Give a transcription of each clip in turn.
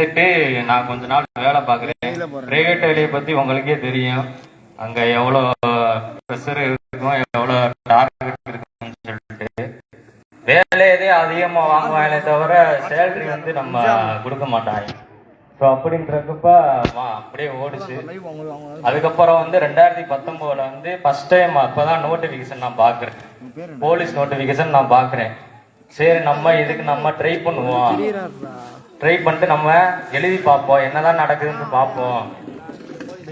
சேர்ந்துட்டு நான் கொஞ்ச நாள் வேலை பார்க்குறேன். பிரைவேட் வேலையை பத்தி உங்களுக்கே தெரியும். அங்க எவ்வளோ ப்ரெஷர் இருக்கும் எவ்வளோ டார்கெட் இருக்குன்னு சொல்லிட்டு. வேலையதே அதிகமா வாங்குவாங்களே தவிர சேலரி வந்து நம்ம கொடுக்க மாட்டாங்க. ஸோ அப்படின்றப்ப அப்படியே ஓடுச்சு. அதுக்கப்புறம் வந்து ரெண்டாயிரத்தி பத்தொன்பதுல வந்து ஃபர்ஸ்ட் டைம் அப்பதான் நோட்டிபிகேஷன் நான் பாக்குறேன் போலீஸ் நோட்டிபிகேஷன் நான் பாக்குறேன் சரி நம்ம இதுக்கு நம்ம ட்ரை பண்ணுவோம். ட்ரை பண்ணிட்டு நம்ம எழுதி பார்ப்போம். என்னதான் நடக்குதுன்னு பார்ப்போம்.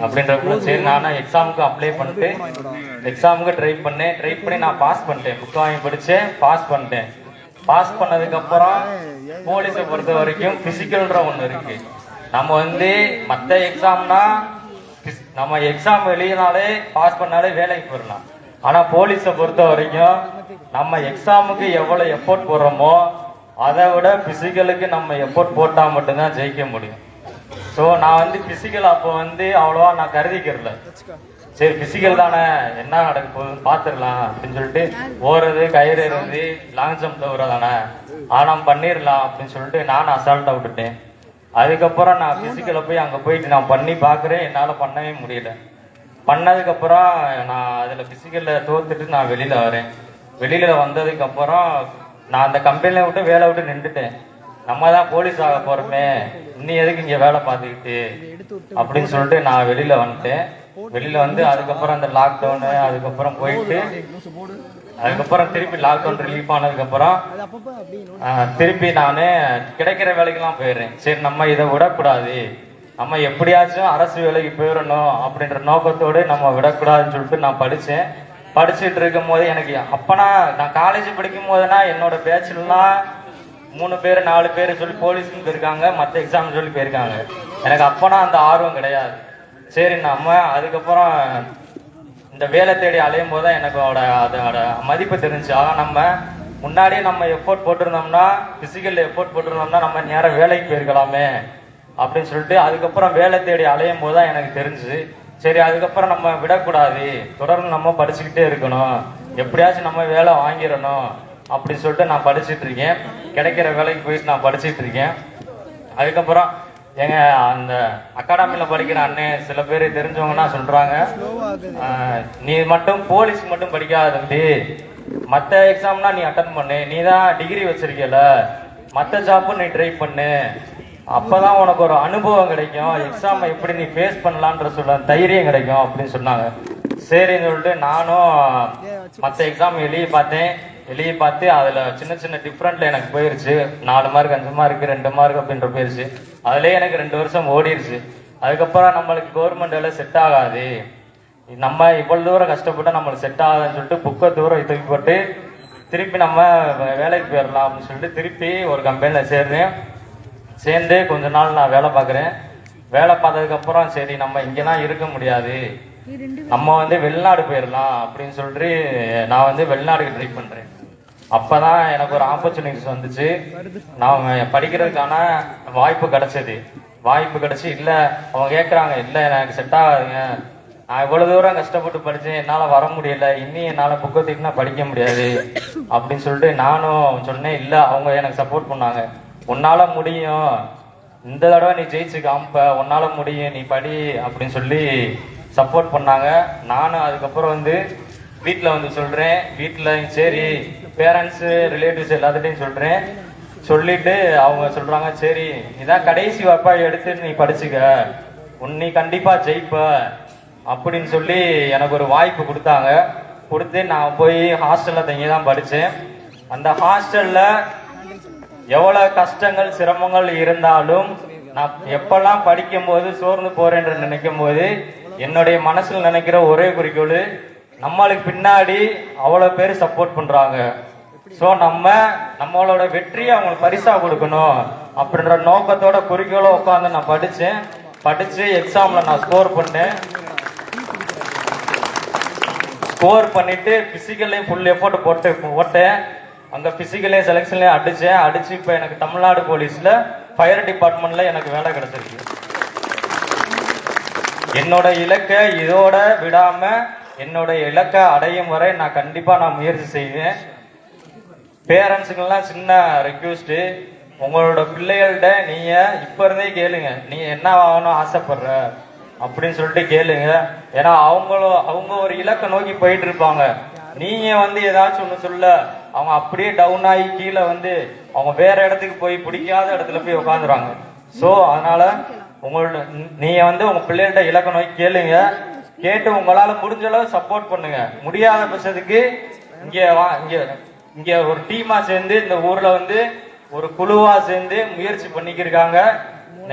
அப்படின்றப்ப சரி நான் எக்ஸாமுக்கு அப்ளை பண்ணிட்டு எக்ஸாமுக்கு ட்ரை பண்ணேன். ட்ரை பண்ணி நான் பாஸ் பண்ணிட்டேன். புக் வாங்கி படித்தேன் பாஸ் பண்ணிட்டேன் பாஸ் பண்ணதுக்கப்புறம் போலீஸை பொறுத்த வரைக்கும் ஃபிசிக்கல்ன்ற ஒன்று இருக்கு. நம்ம வந்து மற்ற எக்ஸாம்னா நம்ம எக்ஸாம் எழுதினாலே பாஸ் பண்ணாலே வேலைக்கு போயிடலாம். ஆனால் போலீஸை பொறுத்த வரைக்கும் நம்ம எக்ஸாமுக்கு எவ்வளோ எஃபோர்ட் போடுறோமோ அதை விட பிசிக்கலுக்கு நம்ம எஃபோர்ட் போட்டால் மட்டும்தான் ஜெயிக்க முடியும். ஸோ நான் வந்து பிசிக்கல் அப்போ வந்து அவ்வளோவா நான் கருதிக்கிறல சரி பிசிக்கல் தானே என்ன நடக்க போகுதுன்னு பார்த்துடலாம் அப்படின்னு சொல்லிட்டு ஓடுறது கயிறு இருந்து லாங் ஜம்ப் தவிர தானே ஆனால் பண்ணிடலாம் அப்படின்னு சொல்லிட்டு நான் அசால்ட்டாக விட்டுட்டேன். அதுக்கப்புறம் நான் பிசிக்கலை போய் அங்கே போயிட்டு நான் பண்ணி பார்க்குறேன் என்னால் பண்ணவே முடியல. பண்ணதுக்கப்புறம் நான் அதில் பிசிக்கலில் தோத்துட்டு நான் வெளியில் வரேன். வெளியில் வந்ததுக்கப்புறம் நான் அந்த கம்பெனியில் விட்டு வேலை விட்டு நின்றுட்டேன். நம்ம தான் போலீஸ் ஆக போறோமே. இன்னும் எதுக்கு இங்க வேலை பார்த்துக்கிட்டு? அப்படின்னு சொல்லிட்டு நான் வெளியில வந்துட்டேன். வெளியில வந்து அதுக்கப்புறம் அந்த லாக்டவுனு அதுக்கப்புறம் போயிட்டு அதுக்கப்புறம் திருப்பி லாக்டவுன் ரிலீஃப் ஆனதுக்கப்புறம் திருப்பி நான் கிடைக்கிற வேலைக்கெல்லாம் போயிடுறேன். சரி நம்ம இதை விடக்கூடாது. நம்ம எப்படியாச்சும் அரசு வேலைக்கு போயிடணும் அப்படின்ற நோக்கத்தோடு நம்ம விடக்கூடாதுன்னு சொல்லிட்டு நான் படித்தேன் படிச்சுட்டு இருக்கும் போது எனக்கு அப்பனா நான் காலேஜ் படிக்கும் போதுனா என்னோட பேச்சுலாம் மூணு பேர் நாலு பேர் சொல்லி போலீஸ்னு போயிருக்காங்க மற்ற எக்ஸாம் சொல்லி போயிருக்காங்க. எனக்கு அப்பனா அந்த ஆர்வம் கிடையாது. சரி நம்ம அதுக்கப்புறம் இந்த வேலை தேடி அலையும் போது தான் எனக்கு அதோட அதோட மதிப்பு தெரிஞ்சு. ஆனால் நம்ம முன்னாடியே நம்ம எஃபோர்ட் போட்டிருந்தோம்னா பிசிக்கல் எஃபோர்ட் போட்டிருந்தோம்னா நம்ம நேரம் வேலைக்கு போயிருக்கலாமே அப்படின்னு சொல்லிட்டு அதுக்கப்புறம் வேலை தேடி அலையும் போது தான் எனக்கு தெரிஞ்சு. சரி அதுக்கப்புறம் நம்ம விடக்கூடாது. தொடர்ந்து நம்ம படிச்சுக்கிட்டே இருக்கணும். எப்படியாச்சும் நம்ம வேலை வாங்கிடணும் அப்படி சொல்லிட்டு நான் படிச்சுட்டு இருக்கேன். கிடைக்கிற வேலைக்கு போயிட்டு நான் படிச்சுட்டு இருக்கேன். அதுக்கப்புறம் எங்க அந்த அகாடமியில் படிக்கிற அண்ணன் சில பேர் தெரிஞ்சவங்கன்னா சொல்றாங்க. நீ மட்டும் போலீஸ் மட்டும் படிக்காத தம்பி. மற்ற எக்ஸாம்னா நீ அட்டன் பண்ணு. நீ தான் டிகிரி வச்சிருக்கல மற்ற ஜாப்பும் நீ ட்ரை பண்ணு. அப்பதான் உனக்கு ஒரு அனுபவம் கிடைக்கும். எக்ஸாம் எப்படி நீ ஃபேஸ் பண்ணலான்ற சொல்ல தைரியம் கிடைக்கும் அப்படின்னு சொன்னாங்க. சரின்னு சொல்லிட்டு நானும் மற்ற எக்ஸாம் எழுதி பார்த்தேன். எழுதி பார்த்து அதுல சின்ன சின்ன டிஃப்ரெண்ட்ல எனக்கு போயிருச்சு. நாலு மார்க் அஞ்சு மார்க் ரெண்டு மார்க் அப்படின்ற போயிருச்சு. அதுலயே எனக்கு ரெண்டு வருஷம் ஓடிருச்சு. அதுக்கப்புறம் நம்மளுக்கு கவர்மெண்ட் வேலை செட் ஆகாது. நம்ம இவ்வளவு தூரம் கஷ்டப்பட்டு நம்மளுக்கு செட் ஆகாதுன்னு சொல்லிட்டு புக்கை தூரம் தூக்கி போட்டு திருப்பி நம்ம வேலைக்கு போயிடலாம் அப்படின்னு சொல்லிட்டு திருப்பி ஒரு கம்பெனில சேர்ந்தேன். சேர்ந்து கொஞ்ச நாள் நான் வேலை பார்க்குறேன். வேலை பார்த்ததுக்கு அப்புறம் சரி நம்ம இங்கெல்லாம் இருக்க முடியாது. நம்ம வந்து வெளிநாடு போயிடலாம் அப்படின்னு சொல்லிட்டு நான் வந்து வெளிநாடுக்கு ட்ரை பண்றேன். அப்பதான் எனக்கு ஒரு ஆப்பர்ச்சுனிட்டிஸ் வந்துச்சு. நான் படிக்கிறதுக்கான வாய்ப்பு கிடைச்சது. வாய்ப்பு கிடைச்சு இல்ல அவங்க கேக்குறாங்க இல்ல எனக்கு செட் ஆகாதுங்க. நான் இவ்வளவு தூரம் கஷ்டப்பட்டு படிச்சேன் என்னால வர முடியல. இனி என்னால புக்கை தூக்கினா படிக்க முடியாது. அப்படின்னு சொல்லிட்டு நானும் சொன்னேன் இல்ல அவங்க எனக்கு சப்போர்ட் பண்ணாங்க. உன்னால முடியும். இந்த தடவை நீ ஜெயிச்சு காமிப்ப உன்னால முடியும். நீ படி அப்படின்னு சொல்லி சப்போர்ட் பண்ணாங்க. நானும் அதுக்கப்புறம் வந்து வீட்டில் வந்து சொல்கிறேன் வீட்டில் சரி பேரண்ட்ஸு ரிலேட்டிவ்ஸ் எல்லாத்துட்டையும் சொல்கிறேன் சொல்லிட்டு அவங்க சொல்கிறாங்க சரி இதான் கடைசி வாய்ப்பா எடுத்து நீ படிச்சுக்க. உன் நீ கண்டிப்பாக ஜெயிப்ப. அப்படின்னு சொல்லி எனக்கு ஒரு வாய்ப்பு கொடுத்தாங்க. கொடுத்து நான் போய் ஹாஸ்டலில் தங்கி தான் படித்தேன் அந்த ஹாஸ்டலில் எவ்வளவு கஷ்டங்கள் சிரமங்கள் இருந்தாலும் நான் எப்பெல்லாம் படிக்கும் போது சோர்ந்து போறேன் என்று நினைக்கும் போது என்னுடைய மனசில் நினைக்கிற ஒரே குறிக்கோள் நம்மளுக்கு பின்னாடி அவ்வளவு பேர் சப்போர்ட் பண்றாங்க. சோ நம்ம நம்மளோட வெற்றியை அவங்களுக்கு பரிசா கொடுக்கணும் அப்படின்ற நோக்கத்தோட குறிக்கோளோ உட்காந்து நான் படிச்சேன். படிச்சு எக்ஸாம்ல நான் ஸ்கோர் பண்ணேன். ஸ்கோர் பண்ணிட்டு பிசிக்கல்லையும் ஃபுல் எஃபோர்ட் போட்டு போட்டேன். அந்த பிசிக்கலே செலெக்ஷன்லேயே அடித்தேன் அடித்து இப்போ எனக்கு தமிழ்நாடு போலீஸில் ஃபயர் டிபார்ட்மெண்ட்டில் எனக்கு வேலை கிடச்சிருக்கு. என்னோட இலக்கை இதோட விடாமல் என்னோட இலக்கை அடையும் வரை நான் கண்டிப்பாக நான் முயற்சி செய்வேன். பேரண்ட்ஸுக்கெல்லாம் சின்ன ரெக்வஸ்ட் உங்களோட பிள்ளைகள்கிட்ட நீங்கள் இப்போ இருந்தே கேளுங்க. நீ என்ன ஆகணும் ஆசைப்படுற? அப்படின்னு சொல்லிட்டு கேளுங்க. ஏன்னா அவங்களும் அவங்க ஒரு இலக்கை நோக்கி போயிட்டு இருப்பாங்க. நீங்கள் வந்து ஏதாச்சும் ஒன்று சொல்ல அவங்க அப்படியே டவுன் ஆகி கீழே வந்து அவங்க வேற இடத்துக்கு போய் பிடிக்காத இடத்துல போய் உட்காந்துருவாங்க ஸோ அதனால உங்களோட நீங்க வந்து உங்க பிள்ளைகிட்ட இலக்க நோக்கி கேளுங்க. கேட்டு உங்களால முடிஞ்ச அளவு சப்போர்ட் பண்ணுங்க. முடியாத பட்சத்துக்கு இங்க வா இங்க இங்க ஒரு டீமா சேர்ந்து இந்த ஊர்ல வந்து ஒரு குழுவா சேர்ந்து முயற்சி பண்ணிக்கிருக்காங்க.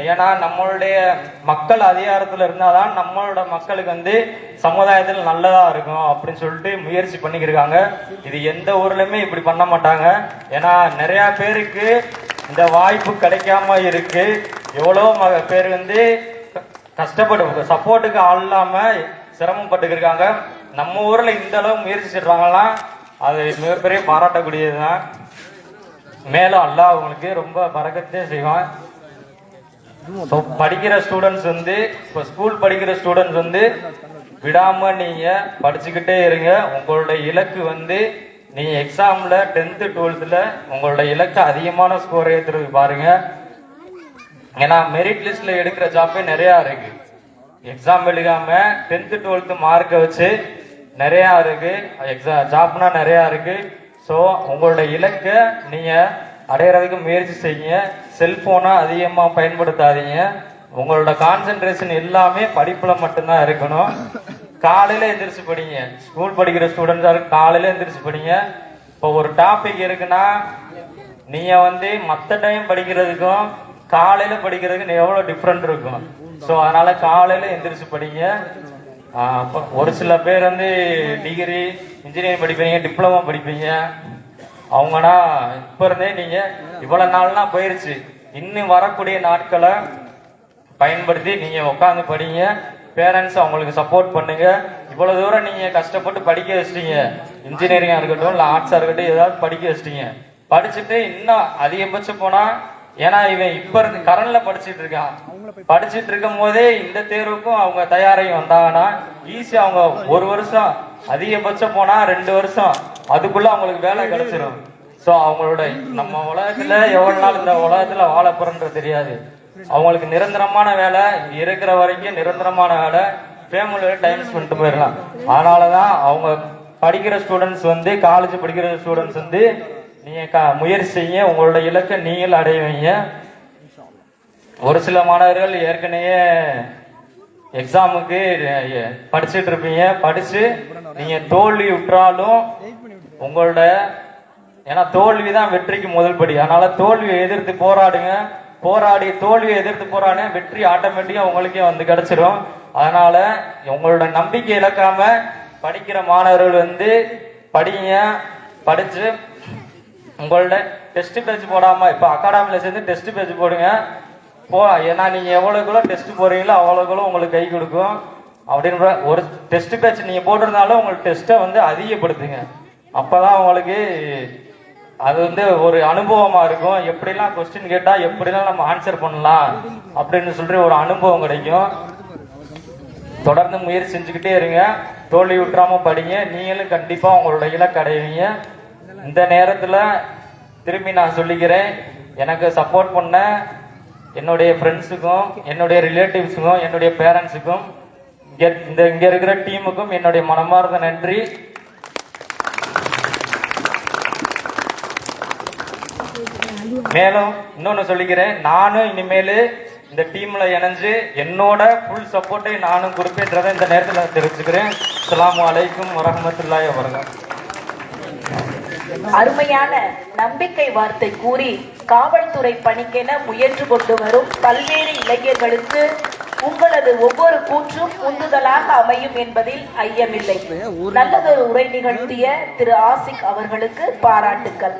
ஏன்னா நம்மளுடைய மக்கள் அதிகாரத்துல இருந்தாதான் நம்மளோட மக்களுக்கு வந்து சமுதாயத்தில் நல்லதா இருக்கும் அப்படின்னு சொல்லிட்டு முயற்சி பண்ணிக்கிருக்காங்க இது எந்த ஊர்லயுமே இப்படி பண்ண மாட்டாங்க. ஏன்னா நிறைய பேருக்கு இந்த வாய்ப்பு கிடைக்காம இருக்கு. எவ்வளோ ம- பேர் வந்து க- கஷ்டப்பட்டு சப்போர்ட்டுக்கு ஆள் இல்லாம சிரமப்பட்டுக்கிருக்காங்க நம்ம ஊர்ல இந்த அளவு முயற்சி செய்றாங்கன்னா அது மிகப்பெரிய பாராட்டக்கூடியதுதான். மேலும் அல்லாஹ் அவங்களுக்கு ரொம்ப பறக்கத்தே செய்வான். ஸோ படிக்கிற ஸ்டூடெண்ட்ஸ் வந்து இப்போ ஸ்கூல் படிக்கிற ஸ்டூடெண்ட்ஸ் வந்து விடாம நீங்க படிச்சுக்கிட்டே இருங்க. உங்களோட இலக்கு வந்து நீங்க எக்ஸாம்ல டென்த்து டுவெல்த்ல உங்களோட இலக்கு அதிகமான ஸ்கோர் ஏத்துறதுக்கு பாருங்க. ஏன்னா மெரிட் லிஸ்ட்ல எடுக்கிற ஜாப்பே நிறைய இருக்கு. எக்ஸாம் எழுதாம டென்த்து டுவெல்த்து மார்க்கை வச்சு நிறைய இருக்கு. எக்ஸா ஜாப்னா நிறைய இருக்கு. ஸோ உங்களோட இலக்கை நீங்க அடையிறதுக்கு முயற்சி செய்யுங்க. செல்போனை அதிகமாக பயன்படுத்தாதீங்க. உங்களோட கான்சென்ட்ரேஷன் எல்லாமே படிப்பில் மட்டும்தான் இருக்கணும். காலையில் எந்திரிச்சு படிங்க. ஸ்கூல் படிக்கிற ஸ்டூடெண்ட்ஸாக காலையில் எந்திரிச்சு படிங்க. இப்போ ஒரு டாபிக் இருக்குன்னா நீங்கள் வந்து மற்ற டைம் படிக்கிறதுக்கும் காலையில் படிக்கிறதுக்கு எவ்வளோ டிஃப்ரெண்ட் இருக்கும். ஸோ அதனால் காலையில் எந்திரிச்சு படிங்க. ஒரு சில பேர் வந்து டிகிரி இன்ஜினியரிங் படிப்பீங்க டிப்ளமோ படிப்பீங்க. அவங்கன்னா இப்ப இருந்தே நீங்க இவ்வளவு நாள்லாம் போயிருச்சு. இன்னும் வரக்கூடிய நாட்களை பயன்படுத்தி நீங்க உட்காந்து படிங்க. பேரண்ட்ஸ் அவங்களுக்கு சப்போர்ட் பண்ணுங்க. இவ்வளவு தூரம் நீங்க கஷ்டப்பட்டு படிக்க வச்சிட்டீங்க. இன்ஜினியரிங்கா இருக்கட்டும் இல்ல ஆர்ட்ஸா இருக்கட்டும் ஏதாவது படிக்க வச்சிட்டீங்க. படிச்சுட்டு இன்னும் அதிகபட்சம் போனா ஏன்னா இவன் இப்ப இருந்து கரண்ட்ல படிச்சிட்டு இருக்கான். படிச்சிட்டு இருக்கும் போதே இந்த தேர்வுக்கும் அவங்க தயாரையும் வந்தாங்கன்னா ஈஸியா அவங்க ஒரு வருஷம் அதிகபட்சம் போனா ரெண்டு வருஷம். அதுக்குள்ள அவங்களுக்கு வேலை கிடைச்சிரும். சோ அவங்களோட நம்ம உலகத்துல எவ்வளவு நாள் இந்த உலகத்துல வாழ போறன்றது தெரியாது. அவங்களுக்கு நிரந்தரமான வேலை இருக்கிற வரைக்கும் நிரந்தரமான வேலை ஃபேமிலியோட டைம் ஸ்பெண்ட் போயிடலாம். அதனாலதான் அவங்க படிக்கிற ஸ்டூடெண்ட்ஸ் வந்து காலேஜ் படிக்கிற ஸ்டூடெண்ட்ஸ் வந்து நீங்க முயற்சி செய்ய உங்களோட இலக்கை நீங்கள் அடைவீங்க ஒரு சில மாணவர்கள் ஏற்கனவே எக்ஸாமுக்கு படிச்சுட்டு இருப்பீங்க. படிச்சு நீங்க தோல்வி உற்றாலும் உங்களோட ஏன்னா தோல்வி தான் வெற்றிக்கு முதல் படி. அதனால தோல்வியை எதிர்த்து போராடுங்க. போராடி தோல்வியை எதிர்த்து போராடுங்க. வெற்றி ஆட்டோமேட்டிக்கா உங்களுக்கே வந்து கிடைச்சிடும் அதனால உங்களோட நம்பிக்கை இழக்காம படிக்கிற மாணவர்கள் வந்து படிங்க. படிச்சு உங்களோட டெஸ்ட் பேஜ் போடாம இப்ப அகாடமில சேர்ந்து டெஸ்ட் பேஜ் போடுங்க. போ ஏன்னா நீங்க எவ்வளவுக்குள்ள டெஸ்ட் போறீங்களோ அவ்வளவுக்குள்ள உங்களுக்கு கை கொடுக்கும். அப்படின்ற ஒரு டெஸ்ட் பேட்ச் நீங்க போட்டிருந்தாலும் உங்களுக்கு டெஸ்ட்டை வந்து அதிகப்படுத்துங்க. அப்போதான் உங்களுக்கு அது வந்து ஒரு அனுபவமா இருக்கும். எப்படிலாம் கொஸ்டின் கேட்டா எப்படிலாம் நம்ம ஆன்சர் பண்ணலாம் அப்படின்னு சொல்லிட்டு ஒரு அனுபவம் கிடைக்கும். தொடர்ந்து முயற்சி செஞ்சுக்கிட்டே இருங்க. தோல்வி விட்டுறாம படிங்க. நீங்களும் கண்டிப்பா உங்களோட இலக்கு அடைவீங்க. இந்த நேரத்துல திரும்பி நான் சொல்லிக்கிறேன். எனக்கு சப்போர்ட் பண்ண என்னுடைய ஃப்ரெண்ட்ஸுக்கும் என்னுடைய ரிலேட்டிவ்ஸுக்கும் என்னுடைய பேரண்ட்ஸுக்கும் இங்கே இந்த இங்கே இருக்கிற டீமுக்கும் என்னுடைய மனமார்ந்த நன்றி. மேலும் இன்னொன்னு சொல்லிக்கிறேன். நானும் இனிமேல் இந்த டீம்ல இணைஞ்சு என்னோட ஃபுல் சப்போர்ட்டை நானும் குறிப்பிட்டதை இந்த நேரத்தில் தெரிவிச்சுக்கிறேன். அஸ்ஸலாமு அலைக்கும் வரஹ்மத்துல்லாஹி வபரகாத்துஹு அருமையான நம்பிக்கை வார்த்தை கூறி காவல்துறை பணிக்கென முயன்று கொண்டு வரும் பல்வேறு இளைஞர்களுக்கு உங்களது ஒவ்வொரு கூற்றும் உந்துதலாக அமையும் என்பதில் ஐயமில்லை. நல்லதொரு உரை நிகழ்த்திய திரு ஆசிக் அவர்களுக்கு பாராட்டுக்கள்.